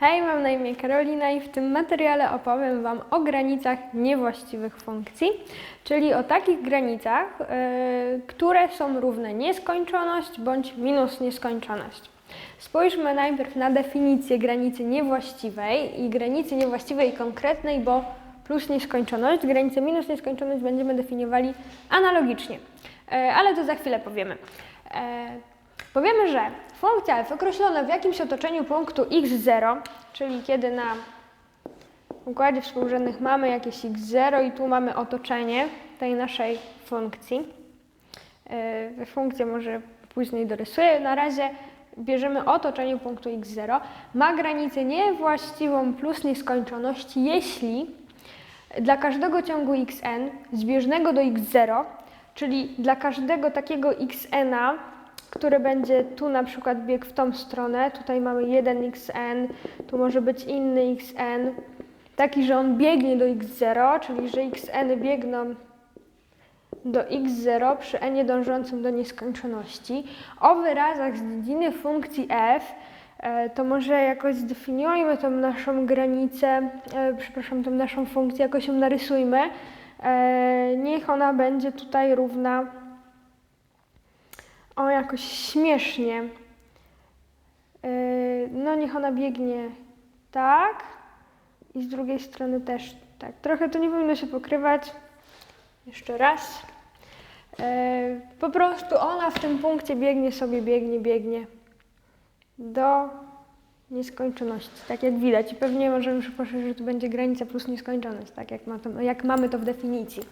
Hej, mam na imię Karolina i w tym materiale opowiem Wam o granicach niewłaściwych funkcji, czyli o takich granicach, yy, które są równe nieskończoność bądź minus nieskończoność. Spójrzmy najpierw na definicję granicy niewłaściwej i granicy niewłaściwej konkretnej, bo plus nieskończoność, granicę minus nieskończoność będziemy definiowali analogicznie, Yy, ale to za chwilę powiemy. Yy, Powiemy, że funkcja f określona w jakimś otoczeniu punktu x0, czyli kiedy na układzie współrzędnych mamy jakieś x0 i tu mamy otoczenie tej naszej funkcji. Yy, Funkcję może później dorysuję. Na razie bierzemy otoczenie punktu x0. Ma granicę niewłaściwą plus nieskończoność, jeśli dla każdego ciągu xn zbieżnego do x0, czyli dla każdego takiego xna, który będzie tu na przykład biegł w tą stronę, tutaj mamy 1xn, tu może być inny xn, taki, że on biegnie do x0, czyli że xn biegną do x0 przy n dążącym do nieskończoności. O wyrazach z dziedziny funkcji f e, to może jakoś zdefiniujmy tą naszą granicę, e, przepraszam, tą naszą funkcję, jakoś ją narysujmy. E, Niech ona będzie tutaj równa o jakoś śmiesznie. Yy, No niech ona biegnie tak i z drugiej strony też tak. Trochę to nie powinno się pokrywać. Jeszcze raz. Yy, Po prostu ona w tym punkcie biegnie sobie, biegnie, biegnie do nieskończoności, tak jak widać. I pewnie możemy przypuszczać, że to będzie granica plus nieskończoność, tak jak, ma to, jak mamy to w definicji.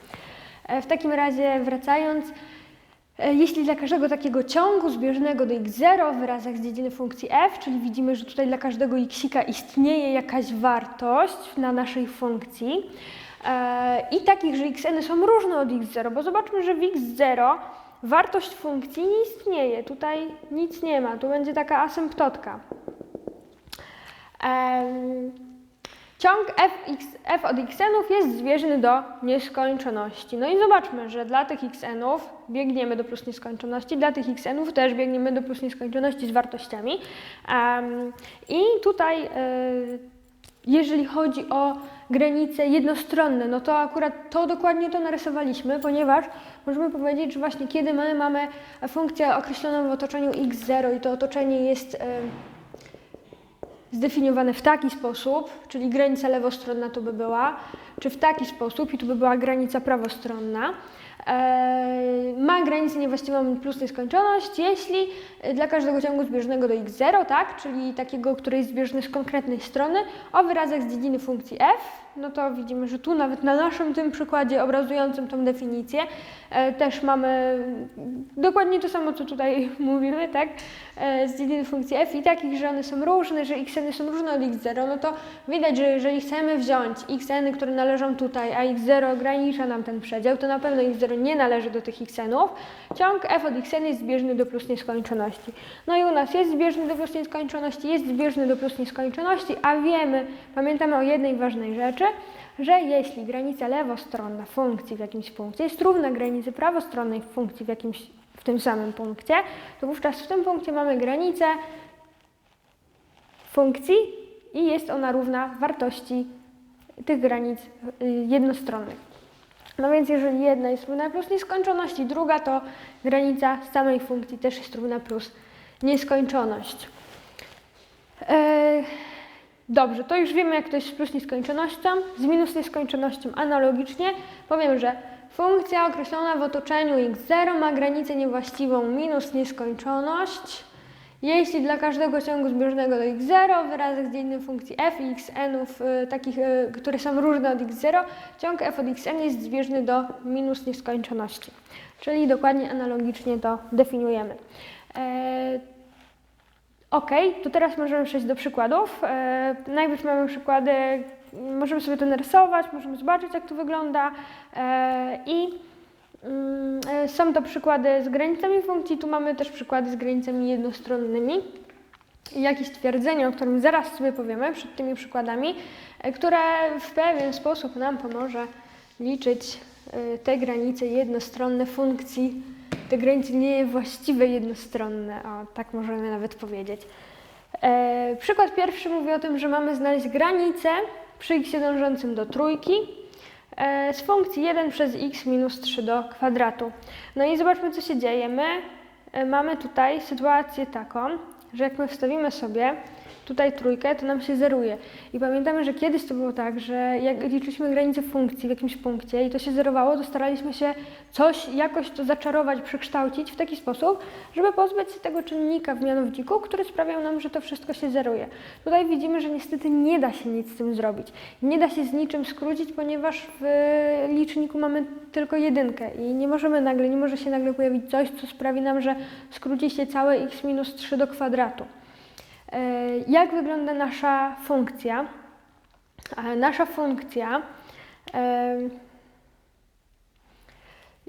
E, W takim razie wracając, Jeśli dla każdego takiego ciągu zbieżnego do x0 w wyrazach z dziedziny funkcji f, czyli widzimy, że tutaj dla każdego xika istnieje jakaś wartość na naszej funkcji e, i takich, że xn są różne od x0, bo zobaczmy, że w x0 wartość funkcji nie istnieje, tutaj nic nie ma, tu będzie taka asymptotka. Ciąg f, f od xnów jest zbieżny do nieskończoności. No i zobaczmy, że dla tych xnów biegniemy do plus nieskończoności, dla tych xnów też biegniemy do plus nieskończoności z wartościami. Em, I tutaj, e, jeżeli chodzi o granice jednostronne, no to akurat to dokładnie to narysowaliśmy, ponieważ możemy powiedzieć, że właśnie kiedy my mamy funkcję określoną w otoczeniu x0 i to otoczenie jest... e, zdefiniowane w taki sposób, czyli granica lewostronna tu by była, czy w taki sposób i tu by była granica prawostronna. E, ma granicę niewłaściwą plus nieskończoność, jeśli e, dla każdego ciągu zbieżnego do x0, tak, czyli takiego, który jest zbieżny z konkretnej strony, o wyrazach z dziedziny funkcji f, no to widzimy, że tu nawet na naszym tym przykładzie obrazującym tą definicję e, też mamy dokładnie to samo, co tutaj mówimy, tak, z dziedziny funkcji f i takich, że one są różne, że xn są różne od x0, no to widać, że jeżeli chcemy wziąć xn, które należą tutaj, a x0 ogranicza nam ten przedział, to na pewno x0 nie należy do tych xnów. Ciąg f od xn jest zbieżny do plus nieskończoności. No i u nas jest zbieżny do plus nieskończoności, jest zbieżny do plus nieskończoności, a wiemy, pamiętamy o jednej ważnej rzeczy, że jeśli granica lewostronna funkcji w jakimś punkcie jest równa granicy prawostronnej funkcji w jakimś w tym samym punkcie, to wówczas w tym punkcie mamy granicę funkcji i jest ona równa wartości tych granic y, jednostronnych. No więc jeżeli jedna jest równa plus nieskończoność i druga, to granica samej funkcji też jest równa plus nieskończoność. E, Dobrze, to już wiemy, jak to jest z plus nieskończonością. Z minus nieskończonością analogicznie powiem, że funkcja określona w otoczeniu x0 ma granicę niewłaściwą minus nieskończoność, jeśli dla każdego ciągu zbieżnego do x0 w wyrazach z dziennym funkcji f i xnów, y, takich, y, które są różne od x0, ciąg f od xn jest zbieżny do minus nieskończoności. Czyli dokładnie analogicznie to definiujemy. E, Ok, to teraz możemy przejść do przykładów. E, najpierw mamy przykłady, możemy sobie to narysować, możemy zobaczyć, jak to wygląda. E, I są to przykłady z granicami funkcji, tu mamy też przykłady z granicami jednostronnymi. Jakieś twierdzenie, o którym zaraz sobie powiemy przed tymi przykładami, e, które w pewien sposób nam pomoże liczyć e, te granice jednostronne funkcji, te granice niewłaściwe jednostronne, o tak możemy nawet powiedzieć. E, przykład pierwszy mówi o tym, że mamy znaleźć granicę przy x dążącym do trójki e, z funkcji 1 przez x minus 3 do kwadratu. No i zobaczmy, co się dzieje. My e, mamy tutaj sytuację taką, że jak my wstawimy sobie tutaj trójkę, to nam się zeruje. I pamiętamy, że kiedyś to było tak, że jak liczyliśmy granicę funkcji w jakimś punkcie i to się zerowało, to staraliśmy się coś, jakoś to zaczarować, przekształcić w taki sposób, żeby pozbyć się tego czynnika w mianowniku, który sprawiał nam, że to wszystko się zeruje. Tutaj widzimy, że niestety nie da się nic z tym zrobić. Nie da się z niczym skrócić, ponieważ w liczniku mamy tylko jedynkę i nie możemy nagle, nie może się nagle pojawić coś, co sprawi nam, że skróci się całe x minus 3 do kwadratu. E, Jak wygląda nasza funkcja? E, Nasza funkcja. e,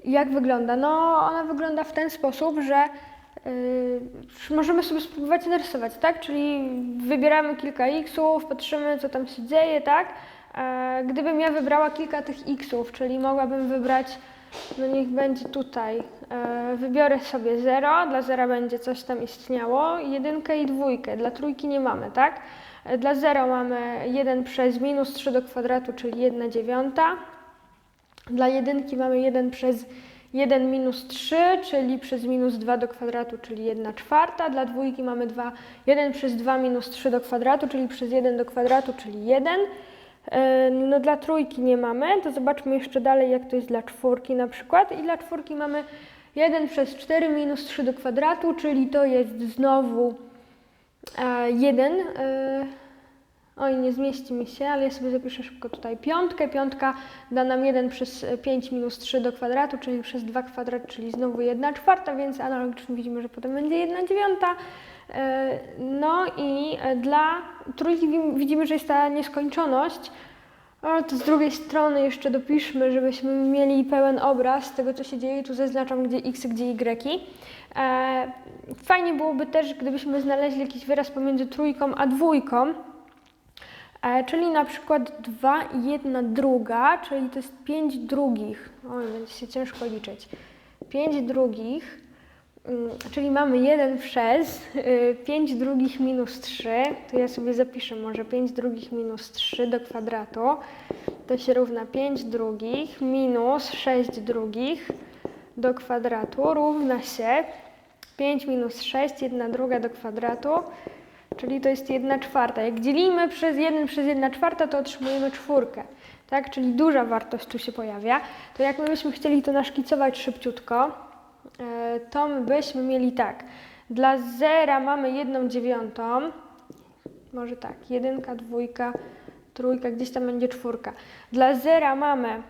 Jak wygląda? No, ona wygląda w ten sposób, że e, możemy sobie spróbować narysować, tak? Czyli wybieramy kilka xów, patrzymy, co tam się dzieje, tak? E, Gdybym ja wybrała kilka tych xów, czyli mogłabym wybrać, no niech będzie tutaj, wybiorę sobie 0, dla zera będzie coś tam istniało, jedynkę i dwójkę, dla trójki nie mamy, tak? E, Dla 0 mamy 1 przez minus 3 do kwadratu, czyli 1 dziewiąta. Dla jedynki mamy 1 przez 1 minus 3, czyli przez minus 2 do kwadratu, czyli 1 czwarta. Dla dwójki mamy 2, 1 przez 2 minus 3 do kwadratu, czyli przez 1 do kwadratu, czyli 1. E, No dla trójki nie mamy, to zobaczmy jeszcze dalej, jak to jest dla czwórki na przykład. I dla czwórki mamy 1 przez 4 minus 3 do kwadratu, czyli to jest znowu 1. Oj, nie zmieści mi się, ale ja sobie zapiszę szybko tutaj piątkę. Piątka da nam 1 przez 5 minus 3 do kwadratu, czyli przez 2 kwadrat, czyli znowu 1 czwarta, więc analogicznie widzimy, że potem będzie 1 dziewiąta. E, No i e, dla trójki wi- widzimy, że jest ta nieskończoność. Ale to z drugiej strony jeszcze dopiszmy, żebyśmy mieli pełen obraz tego, co się dzieje. Tu zaznaczam, gdzie x, gdzie y. E, Fajnie byłoby też, gdybyśmy znaleźli jakiś wyraz pomiędzy trójką a dwójką. E, czyli na przykład 2 i 1 druga, czyli to jest 5 drugich. Oj, będzie się ciężko liczyć. 5 drugich, czyli mamy 1 przez y, 5 drugich minus 3. To ja sobie zapiszę może 5 drugich minus 3 do kwadratu. To się równa 5 drugich minus 6 drugich do kwadratu równa się 5 minus 6, 1 druga do kwadratu czyli to jest 1 czwarta. Jak dzielimy przez 1 przez 1 czwarta, to otrzymujemy czwórkę, tak? Czyli duża wartość tu się pojawia. To jak my byśmy chcieli to naszkicować szybciutko, to my byśmy mieli tak. Dla zera mamy 1 dziewiątą, może tak, jedynka, dwójka, trójka, gdzieś tam będzie czwórka. Dla zera mamy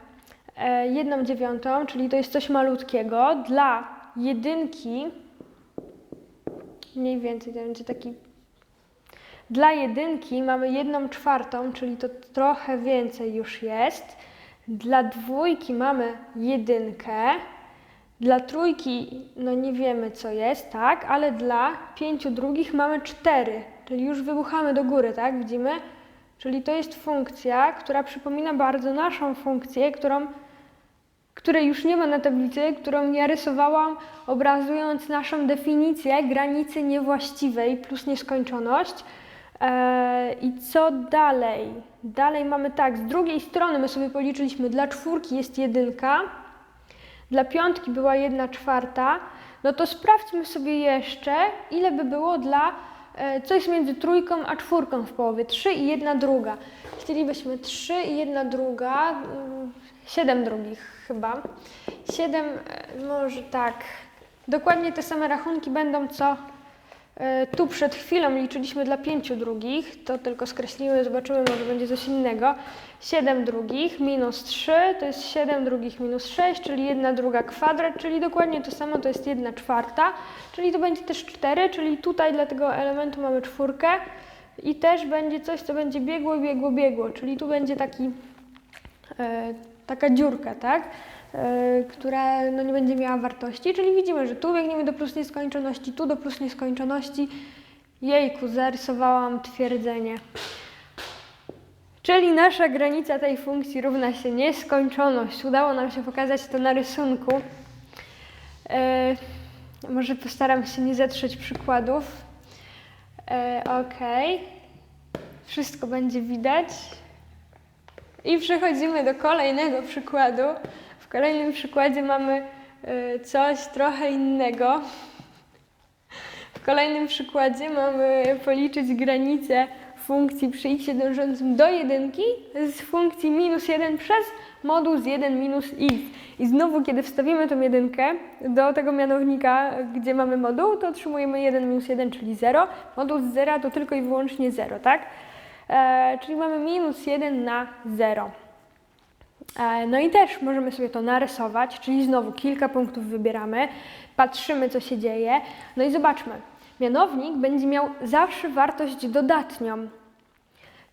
e, 1 dziewiątą, czyli to jest coś malutkiego. Dla jedynki mniej więcej to będzie taki dla jedynki mamy jedną czwartą, czyli to trochę więcej już jest. Dla dwójki mamy jedynkę. Dla trójki, no nie wiemy co jest, tak, ale dla pięciu drugich mamy cztery, czyli już wybuchamy do góry, tak, widzimy? Czyli to jest funkcja, która przypomina bardzo naszą funkcję, którą, której już nie ma na tablicy, którą ja rysowałam, obrazując naszą definicję granicy niewłaściwej plus nieskończoność. Eee, I co dalej? Dalej mamy tak, z drugiej strony my sobie policzyliśmy, dla czwórki jest jedynka, dla piątki była jedna czwarta, no to sprawdźmy sobie jeszcze, ile by było dla e, coś między trójką a czwórką w połowie, 3 i jedna druga. Chcielibyśmy 3 i jedna druga, mm, 7 drugich chyba. 7, może tak, dokładnie te same rachunki będą co E, Tu przed chwilą liczyliśmy dla pięciu drugich, to tylko skreślimy, zobaczymy, może będzie coś innego. 7 drugich minus 3 to jest 7 drugich minus 6, czyli 1 druga kwadrat, czyli dokładnie to samo, to jest 1 czwarta, czyli to będzie też 4, czyli tutaj dla tego elementu mamy czwórkę i też będzie coś, co będzie biegło, biegło, biegło, czyli tu będzie taki, e, taka dziurka, tak? E, która no, nie będzie miała wartości, czyli widzimy, że tu biegniemy do plus nieskończoności, tu do plus nieskończoności. Jejku, zarysowałam twierdzenie. Czyli nasza granica tej funkcji równa się nieskończoność. Udało nam się pokazać to na rysunku. E, może postaram się nie zetrzeć przykładów. E, ok. Wszystko będzie widać. I przechodzimy do kolejnego przykładu. W kolejnym przykładzie mamy e, coś trochę innego. W kolejnym przykładzie mamy policzyć granicę funkcji przy x dążącym do jedynki z funkcji minus 1 przez modus 1 minus x. I znowu, kiedy wstawimy tą jedynkę do tego mianownika, gdzie mamy moduł, to otrzymujemy 1 minus 1, czyli 0. Modus 0 to tylko i wyłącznie 0, tak? E, czyli mamy minus 1 na 0. E, No i też możemy sobie to narysować, czyli znowu kilka punktów wybieramy, patrzymy co się dzieje. No i zobaczmy, mianownik będzie miał zawsze wartość dodatnią.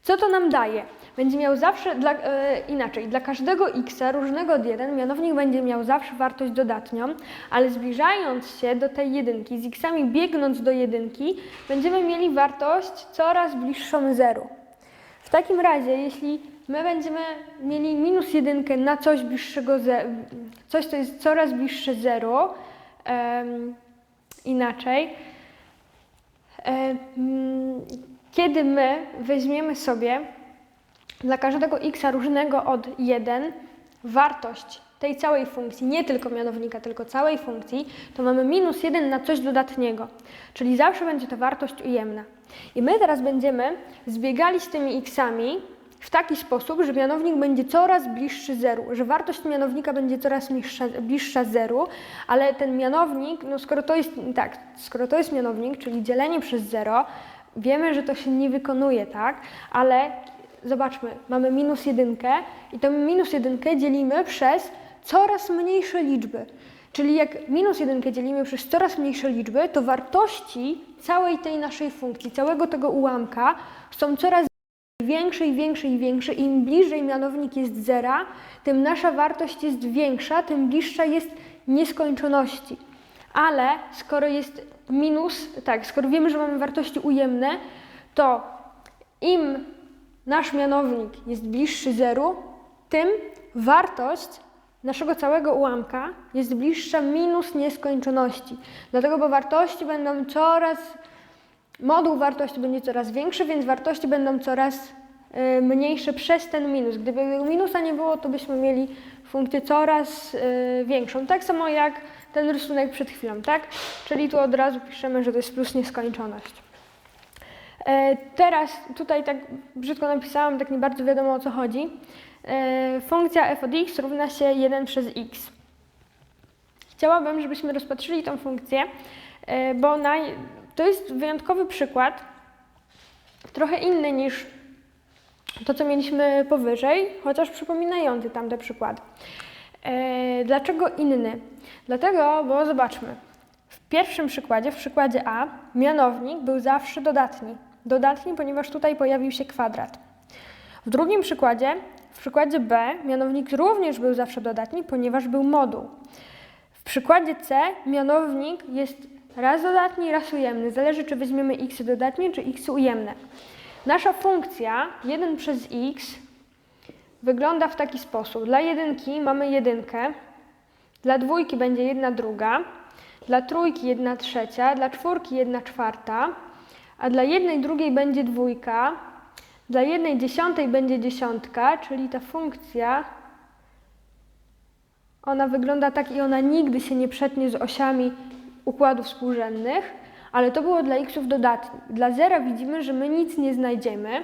Co to nam daje? Będzie miał zawsze, dla, e, inaczej, dla każdego x różnego od 1 mianownik będzie miał zawsze wartość dodatnią, ale zbliżając się do tej jedynki, z xami biegnąc do jedynki, będziemy mieli wartość coraz bliższą zeru. W takim razie, jeśli my będziemy mieli minus jedynkę na coś bliższego, ze, coś co jest coraz bliższe zero, em, inaczej, em, kiedy my weźmiemy sobie dla każdego x różnego od 1 wartość tej całej funkcji, nie tylko mianownika, tylko całej funkcji, to mamy minus 1 na coś dodatniego, czyli zawsze będzie to wartość ujemna. I my teraz będziemy zbiegali z tymi xami w taki sposób, że mianownik będzie coraz bliższy zeru, że wartość mianownika będzie coraz bliższa, bliższa zeru, ale ten mianownik, no skoro to jest tak, skoro to jest mianownik, czyli dzielenie przez zero, wiemy, że to się nie wykonuje, tak? Ale zobaczmy, mamy minus jedynkę i tą minus jedynkę dzielimy przez coraz mniejsze liczby. Czyli jak minus jedynkę dzielimy przez coraz mniejsze liczby, to wartości całej tej naszej funkcji, całego tego ułamka są coraz większe i większe i większe. Im bliżej mianownik jest zera, tym nasza wartość jest większa, tym bliższa jest nieskończoności. Ale skoro jest minus, tak, skoro wiemy, że mamy wartości ujemne, to im nasz mianownik jest bliższy zeru, tym wartość naszego całego ułamka jest bliższa minus nieskończoności. Dlatego, bo wartości będą coraz, moduł wartości będzie coraz większy, więc wartości będą coraz y, mniejsze przez ten minus. Gdyby tego minusa nie było, to byśmy mieli funkcję coraz y, większą. Tak samo jak ten rysunek przed chwilą, tak? Czyli tu od razu piszemy, że to jest plus nieskończoność. E, Teraz tutaj tak brzydko napisałam, tak nie bardzo wiadomo o co chodzi. E, Funkcja f od x równa się 1 przez x. Chciałabym, żebyśmy rozpatrzyli tą funkcję, e, bo ona, to jest wyjątkowy przykład, trochę inny niż to, co mieliśmy powyżej, chociaż przypominający tamte przykłady. E, Dlaczego inny? Dlatego, bo zobaczmy. W pierwszym przykładzie, w przykładzie A, mianownik był zawsze dodatni. Dodatni, ponieważ tutaj pojawił się kwadrat. W drugim przykładzie, w przykładzie B, mianownik również był zawsze dodatni, ponieważ był moduł. W przykładzie C mianownik jest raz dodatni, raz ujemny. Zależy, czy weźmiemy x dodatnie, czy x ujemne. Nasza funkcja 1 przez x wygląda w taki sposób. Dla jedynki mamy jedynkę, dla dwójki będzie jedna druga, dla trójki jedna trzecia, dla czwórki jedna czwarta, a dla jednej drugiej będzie dwójka, dla jednej dziesiątej będzie dziesiątka, czyli ta funkcja, ona wygląda tak i ona nigdy się nie przetnie z osiami układów współrzędnych, ale to było dla xów dodatni. Dla zera widzimy, że my nic nie znajdziemy,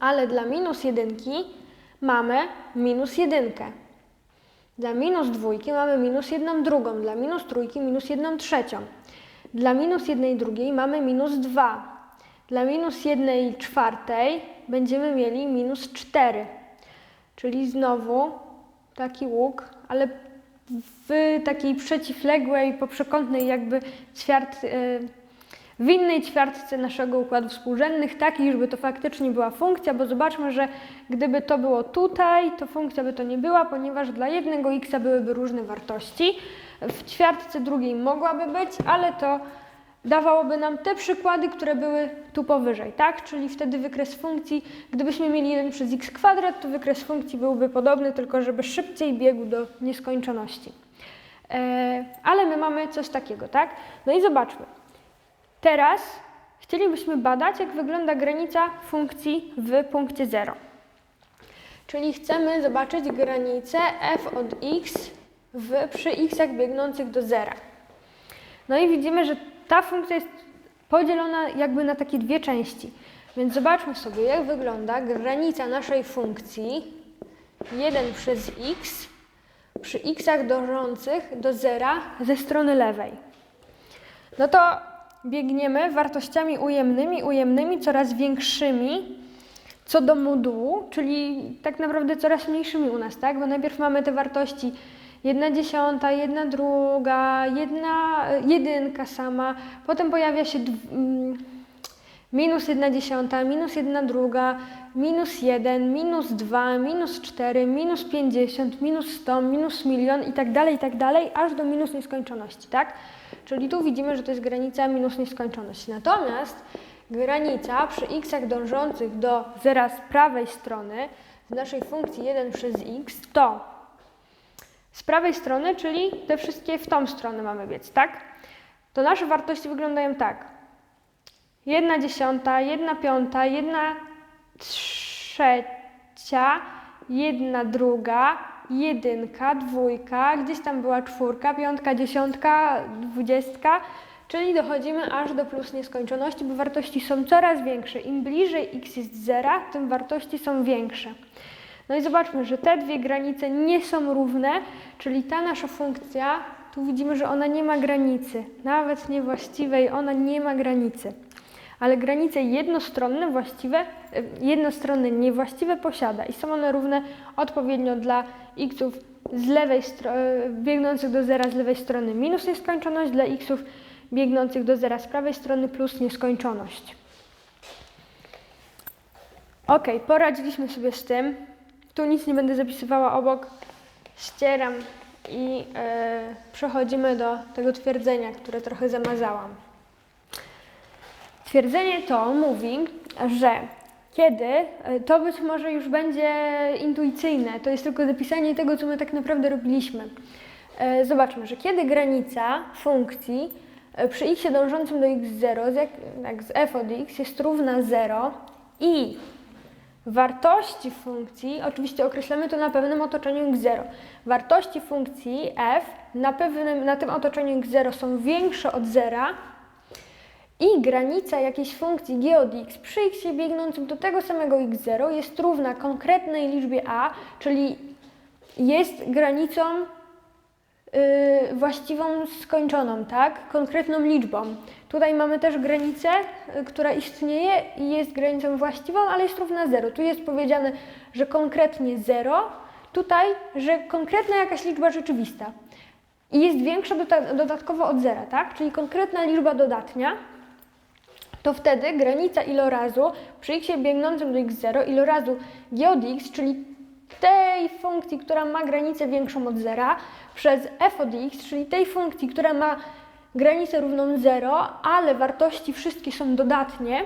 ale dla minus jedynki mamy minus jedynkę. Dla minus dwójki mamy minus jedną drugą, dla minus trójki minus jedną trzecią. Dla minus jednej drugiej mamy minus dwa. Dla minus jednej czwartej będziemy mieli minus cztery. Czyli znowu taki łuk, ale w takiej przeciwległej, poprzekątnej jakby ćwiart, y, w innej ćwiartce naszego układu współrzędnych, takiej, żeby to faktycznie była funkcja, bo zobaczmy, że gdyby to było tutaj, to funkcja by to nie była, ponieważ dla jednego x byłyby różne wartości. W ćwiartce drugiej mogłaby być, ale to dawałoby nam te przykłady, które były tu powyżej, tak? Czyli wtedy wykres funkcji, gdybyśmy mieli 1 przez x kwadrat, to wykres funkcji byłby podobny, tylko żeby szybciej biegł do nieskończoności. E, ale my mamy coś takiego, tak? No i zobaczmy. Teraz chcielibyśmy badać, jak wygląda granica funkcji w punkcie 0. Czyli chcemy zobaczyć granicę f od x w, przy x'ach biegnących do zera. No i widzimy, że ta funkcja jest podzielona jakby na takie dwie części. Więc zobaczmy sobie, jak wygląda granica naszej funkcji 1 przez x przy x'ach dążących do zera ze strony lewej. No to biegniemy wartościami ujemnymi, ujemnymi, coraz większymi co do modułu, czyli tak naprawdę coraz mniejszymi u nas, tak? Bo najpierw mamy te wartości 1 dziesiąta, 1 druga, 1 jedynka sama, potem pojawia się mm, minus 1 dziesiąta, minus 1 druga, minus 1, minus 2, minus 4, minus 50, minus 100, minus milion i tak dalej, i tak dalej, aż do minus nieskończoności, tak? Czyli tu widzimy, że to jest granica minus nieskończoności. Natomiast granica przy x'ach dążących do zera z prawej strony z naszej funkcji 1 przez x to prawej strony, czyli te wszystkie w tą stronę mamy biec, tak? To nasze wartości wyglądają tak. 1 dziesiąta, 1 piąta, 1 trzecia, 1 druga, jedynka, dwójka, gdzieś tam była czwórka, piątka, dziesiątka, dwudziestka, czyli dochodzimy aż do plus nieskończoności, bo wartości są coraz większe. Im bliżej x jest zera, tym wartości są większe. No i zobaczmy, że te dwie granice nie są równe, czyli ta nasza funkcja, tu widzimy, że ona nie ma granicy, nawet niewłaściwej, ona nie ma granicy. Ale granice jednostronne właściwe, e, jednostronne niewłaściwe posiada i są one równe odpowiednio dla xów z lewej e, biegnących do zera z lewej strony minus nieskończoność, dla xów biegnących do zera z prawej strony plus nieskończoność. Ok, poradziliśmy sobie z tym. Tu nic nie będę zapisywała obok. Ścieram i e, przechodzimy do tego twierdzenia, które trochę zamazałam. Twierdzenie to mówi, że kiedy, e, to być może już będzie intuicyjne, to jest tylko zapisanie tego, co my tak naprawdę robiliśmy. E, Zobaczmy, że kiedy granica funkcji przy x dążącym do x0, z, jak z f od x jest równa 0 i wartości funkcji, oczywiście określamy to na pewnym otoczeniu x0, wartości funkcji f na, pewnym, na tym otoczeniu x0 są większe od zera, i granica jakiejś funkcji g od x przy x biegnącym do tego samego x0 jest równa konkretnej liczbie a, czyli jest granicą właściwą skończoną, tak? Konkretną liczbą. Tutaj mamy też granicę, y, która istnieje i jest granicą właściwą, ale jest równa 0. Tu jest powiedziane, że konkretnie 0, tutaj, że konkretna jakaś liczba rzeczywista. I jest większa doda- dodatkowo od zera, tak? Czyli konkretna liczba dodatnia, to wtedy granica ilorazu przy x biegnącym do x0 ilorazu g od x, czyli tej funkcji, która ma granicę większą od zera, przez f od x, czyli tej funkcji, która ma granicę równą 0, ale wartości wszystkie są dodatnie,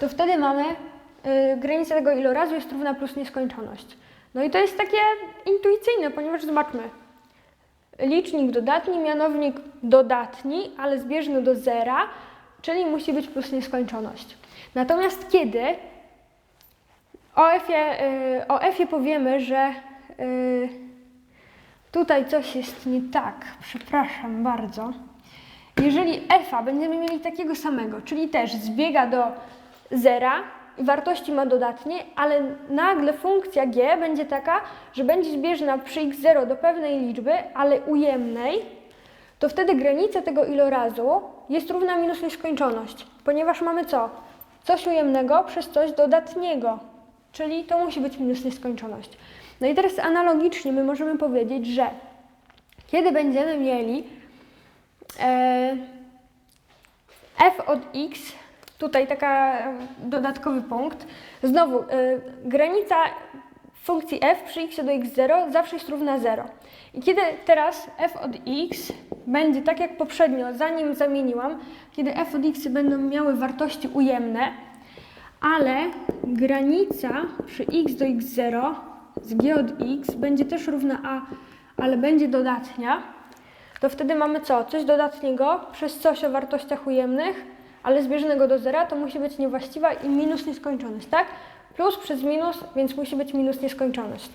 to wtedy mamy y, granica tego ilorazu jest równa plus nieskończoność. No i to jest takie intuicyjne, ponieważ zobaczmy, licznik dodatni, mianownik dodatni, ale zbieżny do zera, czyli musi być plus nieskończoność. Natomiast kiedy o f-ie, y, o f-ie powiemy, że y, tutaj coś jest nie tak, przepraszam bardzo. Jeżeli f będziemy mieli takiego samego, czyli też zbiega do zera i wartości ma dodatnie, ale nagle funkcja g będzie taka, że będzie zbieżna przy x0 do pewnej liczby, ale ujemnej, to wtedy granica tego ilorazu jest równa minus nieskończoność, ponieważ mamy co? Coś ujemnego przez coś dodatniego, czyli to musi być minus nieskończoność. No i teraz analogicznie my możemy powiedzieć, że kiedy będziemy mieli e, f od x, tutaj taka e, dodatkowy punkt, znowu e, granica funkcji f przy x do x0 zawsze jest równa 0. I kiedy teraz f od x będzie tak jak poprzednio, zanim zamieniłam, kiedy f od x będą miały wartości ujemne, ale granica przy x do x0 z g od x będzie też równa a, ale będzie dodatnia, to wtedy mamy co? Coś dodatniego przez coś o wartościach ujemnych, ale zbieżnego do zera, to musi być niewłaściwa i minus nieskończoność, tak? Plus przez minus, więc musi być minus nieskończoność.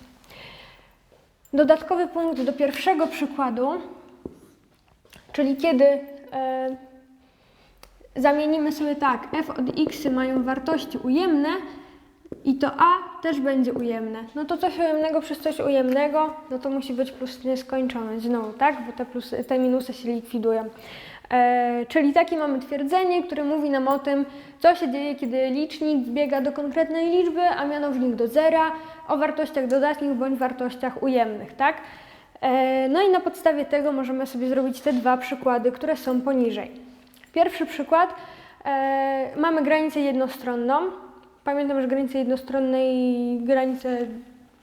Dodatkowy punkt do pierwszego przykładu, czyli kiedy e, zamienimy sobie tak, f od x mają wartości ujemne i to a też będzie ujemne. No to coś ujemnego przez coś ujemnego, no to musi być plus nieskończoność znowu, tak? Bo te, plusy, te minusy się likwidują. E, czyli takie mamy twierdzenie, które mówi nam o tym, co się dzieje, kiedy licznik zbiega do konkretnej liczby, a mianownik do zera, o wartościach dodatnich bądź wartościach ujemnych, tak? E, no i na podstawie tego możemy sobie zrobić te dwa przykłady, które są poniżej. Pierwszy przykład, e, mamy granicę jednostronną. Pamiętam, że granice jednostronne i granice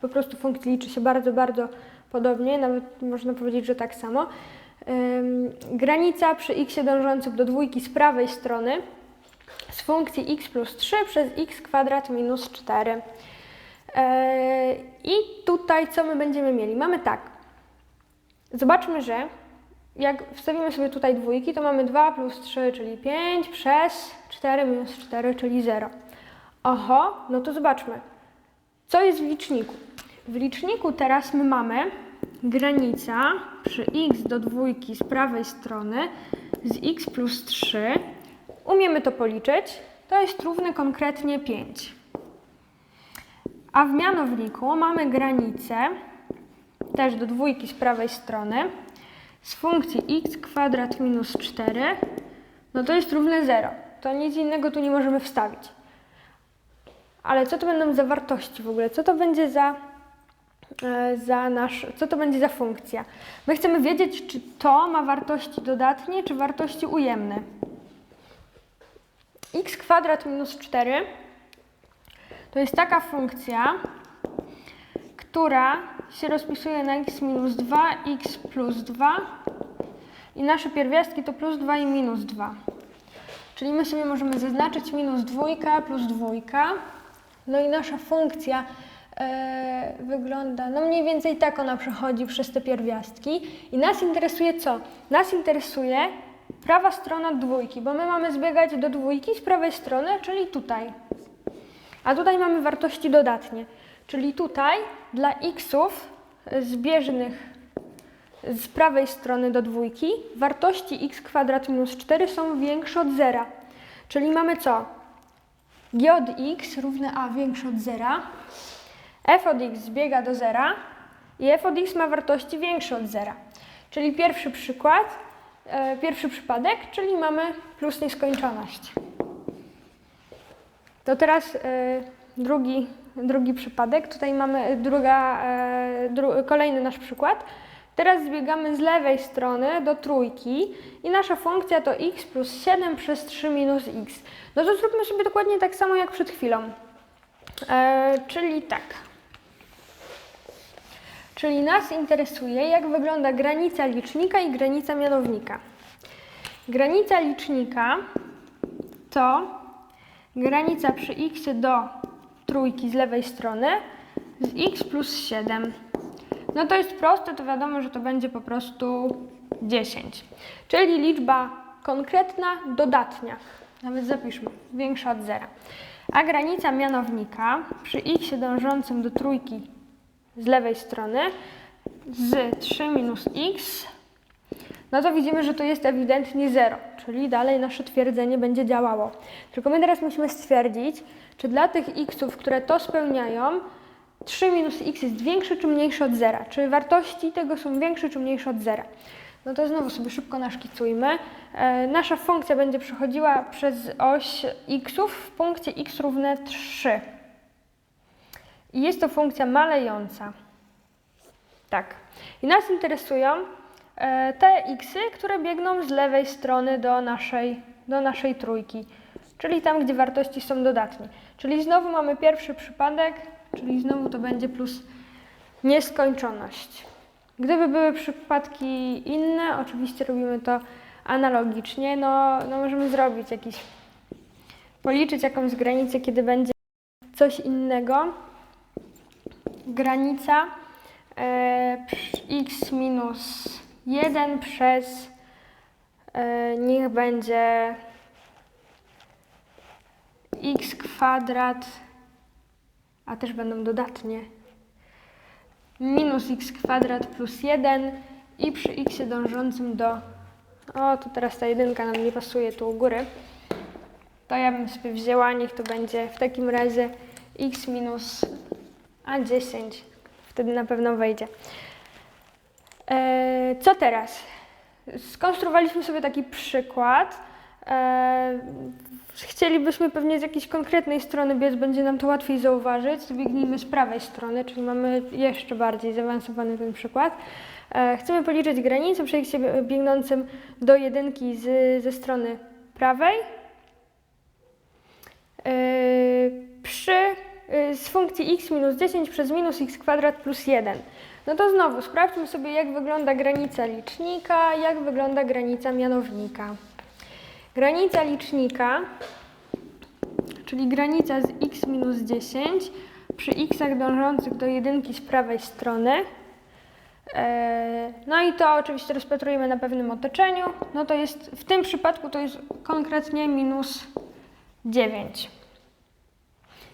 po prostu funkcji liczy się bardzo, bardzo podobnie, nawet można powiedzieć, że tak samo. Ym, granica przy x dążącym do dwójki z prawej strony z funkcji x plus 3 przez x kwadrat minus 4. Yy, I tutaj co my będziemy mieli? Mamy tak. Zobaczmy, że jak wstawimy sobie tutaj dwójki, to mamy 2 plus 3, czyli 5 przez 4 minus 4, czyli 0. Oho, no to zobaczmy. Co jest w liczniku? W liczniku teraz my mamy granica przy x do dwójki z prawej strony z x plus 3. Umiemy to policzyć. To jest równe konkretnie 5. A w mianowniku mamy granicę też do dwójki z prawej strony z funkcji x kwadrat minus 4. No to jest równe 0. To nic innego tu nie możemy wstawić. Ale co to będą za wartości w ogóle? Co to będzie za E, za nasz, co to będzie za funkcja. My chcemy wiedzieć, czy to ma wartości dodatnie, czy wartości ujemne. x kwadrat minus 4 to jest taka funkcja, która się rozpisuje na x minus 2, x plus 2 i nasze pierwiastki to plus 2 i minus 2. Czyli my sobie możemy zaznaczyć minus dwójka plus dwójka. No i nasza funkcja e, wygląda, no mniej więcej tak ona przechodzi przez te pierwiastki. I nas interesuje co? Nas interesuje prawa strona dwójki, bo my mamy zbiegać do dwójki z prawej strony, czyli tutaj. A tutaj mamy wartości dodatnie, czyli tutaj dla xów zbieżnych z prawej strony do dwójki wartości x kwadrat minus 4 są większe od zera. Czyli mamy co? g od x równe a większe od zera, f od x zbiega do zera i f od x ma wartości większe od zera. Czyli pierwszy przykład, e, pierwszy przypadek, czyli mamy plus nieskończoność. To teraz e, drugi, drugi przypadek. Tutaj mamy druga, e, dru, kolejny nasz przykład. Teraz zbiegamy z lewej strony do trójki i nasza funkcja to x plus 7 przez 3 minus x. No to zróbmy sobie dokładnie tak samo jak przed chwilą. E, czyli tak. Czyli nas interesuje, jak wygląda granica licznika i granica mianownika. Granica licznika to granica przy x do trójki z lewej strony z x plus 7. No to jest proste, to wiadomo, że to będzie po prostu 10. Czyli liczba konkretna, dodatnia. Nawet zapiszmy, większa od zera. A granica mianownika przy x dążącym do trójki z lewej strony z 3 minus x, no to widzimy, że to jest ewidentnie 0, czyli dalej nasze twierdzenie będzie działało. Tylko my teraz musimy stwierdzić, czy dla tych xów, które to spełniają, 3 minus x jest większe czy mniejsze od zera? Czy wartości tego są większe czy mniejsze od zera? No to znowu sobie szybko naszkicujmy. E, nasza funkcja będzie przechodziła przez oś xów w punkcie x równe 3. I jest to funkcja malejąca. Tak. I nas interesują te xy, które biegną z lewej strony do naszej, do naszej trójki, czyli tam, gdzie wartości są dodatnie. Czyli znowu mamy pierwszy przypadek, czyli znowu to będzie plus nieskończoność. Gdyby były przypadki inne, oczywiście robimy to analogicznie, no, no możemy zrobić jakiś, policzyć jakąś granicę, kiedy będzie coś innego. Granica e, x minus 1 przez e, niech będzie x kwadrat, a też będą dodatnie, minus x kwadrat plus 1 i przy x dążącym do, o tu teraz ta jedynka nam nie pasuje tu u góry, to ja bym sobie wzięła, niech to będzie w takim razie x minus a10, wtedy na pewno wejdzie. E, co teraz? Skonstruowaliśmy sobie taki przykład. E, chcielibyśmy pewnie z jakiejś konkretnej strony biec, będzie nam to łatwiej zauważyć. Biegnijmy z prawej strony, czyli mamy jeszcze bardziej zaawansowany ten przykład. E, chcemy policzyć granicę przy biegnącym do jedynki z, ze strony prawej. Przy y, z funkcji x minus 10 przez minus x kwadrat plus 1. No to znowu sprawdźmy sobie, jak wygląda granica licznika, jak wygląda granica mianownika. Granica licznika, czyli granica z x minus 10 przy x dążących do jedynki z prawej strony. E, No i to oczywiście rozpatrujemy na pewnym otoczeniu. No to jest, w tym przypadku to jest konkretnie minus 9.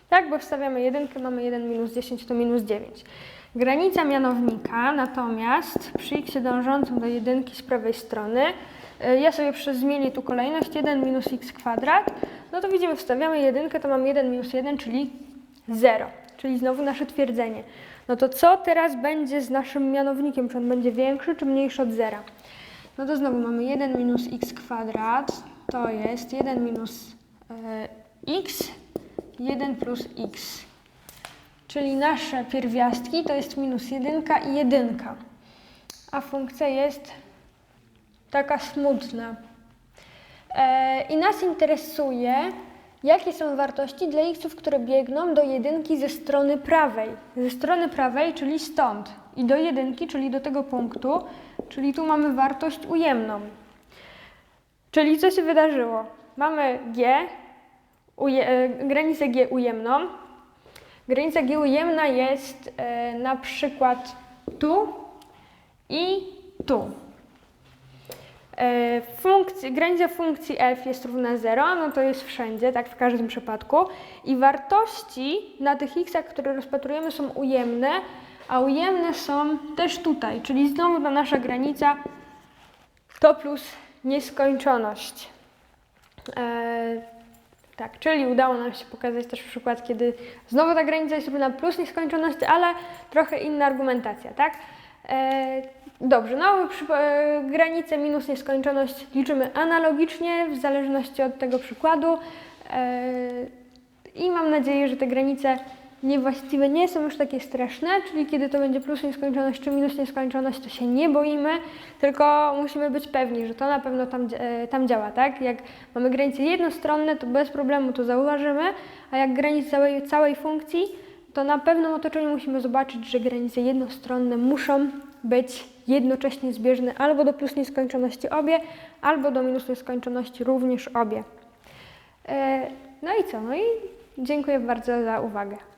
Tak, bo wstawiamy jedynkę, mamy 1 minus 10 to minus 9. Granica mianownika natomiast przy x dążącym do jedynki z prawej strony, y, ja sobie przez zmienię tu kolejność 1 minus x kwadrat, no to widzimy, wstawiamy jedynkę, to mam 1 minus 1, czyli 0, czyli znowu nasze twierdzenie. No to co teraz będzie z naszym mianownikiem? Czy on będzie większy, czy mniejszy od zera? No to znowu mamy 1 minus x kwadrat, to jest 1 minus e, x 1 plus x. Czyli nasze pierwiastki to jest minus 1 i 1. A funkcja jest taka smutna. E, I nas interesuje, jakie są wartości dla xów, które biegną do jedynki ze strony prawej. Ze strony prawej, czyli stąd. I do jedynki, czyli do tego punktu, czyli tu mamy wartość ujemną. Czyli co się wydarzyło? Mamy g, uje, e, granicę G ujemną. Granica G ujemna jest e, na przykład tu i tu. E, funkcji, granica funkcji f jest równa 0, no to jest wszędzie, tak w każdym przypadku. I wartości na tych x, które rozpatrujemy są ujemne, a ujemne są też tutaj, czyli znowu ta nasza granica to plus nieskończoność. E, tak, czyli udało nam się pokazać też przykład, kiedy znowu ta granica jest równa plus nieskończoność, ale trochę inna argumentacja, tak? E, dobrze, no przy, e, minus nieskończoność liczymy analogicznie w zależności od tego przykładu e, i mam nadzieję, że te granice niewłaściwe nie są już takie straszne, czyli kiedy to będzie plus nieskończoność czy minus nieskończoność, to się nie boimy, tylko musimy być pewni, że to na pewno tam, e, tam działa, tak? Jak mamy granice jednostronne, to bez problemu to zauważymy, a jak granice całej, całej funkcji, to na pewnym otoczeniu musimy zobaczyć, że granice jednostronne muszą być jednocześnie zbieżne albo do plus nieskończoności obie, albo do minus nieskończoności również obie. E, No i co? No i dziękuję bardzo za uwagę.